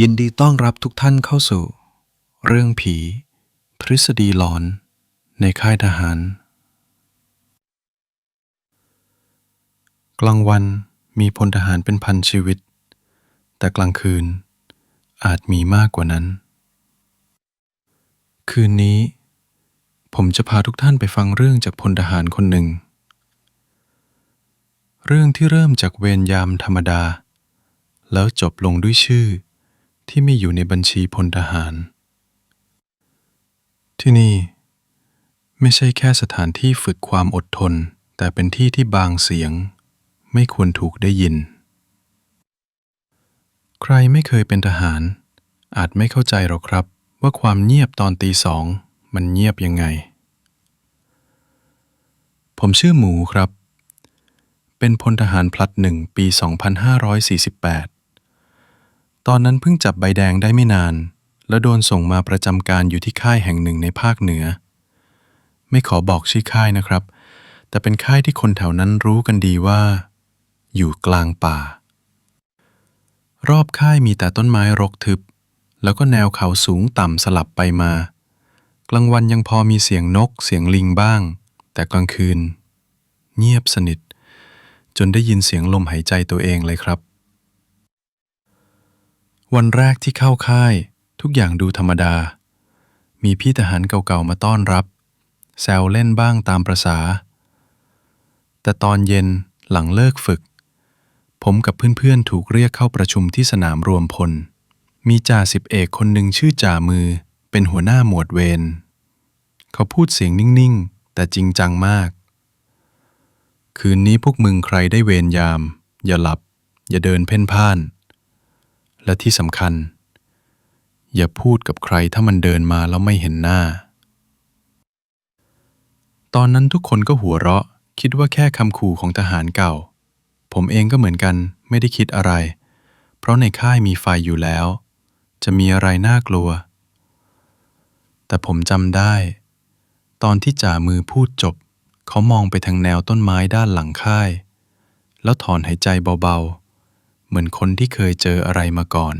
ยินดีต้อนรับทุกท่านเข้าสู่ เรื่องผี ทฤษฎีหลอน ในค่ายทหาร กลางวันมีพลทหารเป็นพันชีวิต แต่กลางคืนอาจมีมากกว่านั้น คืนนี้ ผมจะพาทุกท่านไปฟังเรื่องจากพลทหารคนหนึ่ง เรื่องที่เริ่มจากเวรยามธรรมดา แล้วจบลงด้วยชื่อ ที่ไม่อยู่ในบัญชีพลทหาร ที่นี่ ไม่ใช่แค่สถานที่ฝึกความอดทน แต่เป็นที่ที่บางเสียง ไม่ควรถูกได้ยิน ใครไม่เคยเป็นทหาร อาจไม่เข้าใจหรอกครับว่าความเงียบตอนตีสองมันเงียบยังไง ผมชื่อหมูครับ เป็นพลทหารพลัดหนึ่งปี 2548 ตอนนั้นเพิ่งจับใบแดงได้ไม่นาน แล้วโดนส่งมาประจำการอยู่ที่ค่ายแห่งหนึ่งในภาคเหนือ ไม่ขอบอกชื่อค่ายนะครับ แต่เป็นค่ายที่คนแถวนั้นรู้กันดีว่า อยู่กลางป่า รอบค่ายมีแต่ต้นไม้รกทึบ แล้วก็แนวเขาสูงต่ำสลับไปมา กลางวันยังพอมีเสียงนกเสียงลิงบ้าง แต่กลางคืน เงียบสนิท จนได้ยินเสียงลมหายใจตัวเองเลยครับ วันแรกที่เข้าค่าย ทุกอย่างดูธรรมดา มีพี่ทหารเก่าๆมาต้อนรับ แซวเล่นบ้างตามประษา แต่ตอนเย็นหลังเลิกฝึก ผมกับเพื่อนๆถูกเรียกเข้าประชุมที่สนามรวมพล มีจ่าสิบเอกคนหนึ่งชื่อจ่ามือ เป็นหัวหน้าหมวดเวรเขาพูดเสียงนิ่งๆ แต่จริงจังมาก คืนนี้พวกมึงใครได้เวรยาม อย่าหลับ อย่าเดินเพ่นพ่าน และที่สำคัญ อย่าพูดกับใครถ้ามันเดินมาแล้วไม่เห็นหน้า ตอนนั้นทุกคนก็หัวเราะ คิดว่าแค่คำขู่ของทหารเก่า ผมเองก็เหมือนกันไม่ได้คิดอะไร เพราะในค่ายมีไฟอยู่แล้ว จะมีอะไรน่ากลัว แต่ผมจำได้ ตอนที่จ่ามือพูดจบ เขามองไปทางแนวต้นไม้ด้านหลังค่าย แล้วถอนหายใจเบาๆ เหมือนคนที่เคยเจออะไรมาก่อน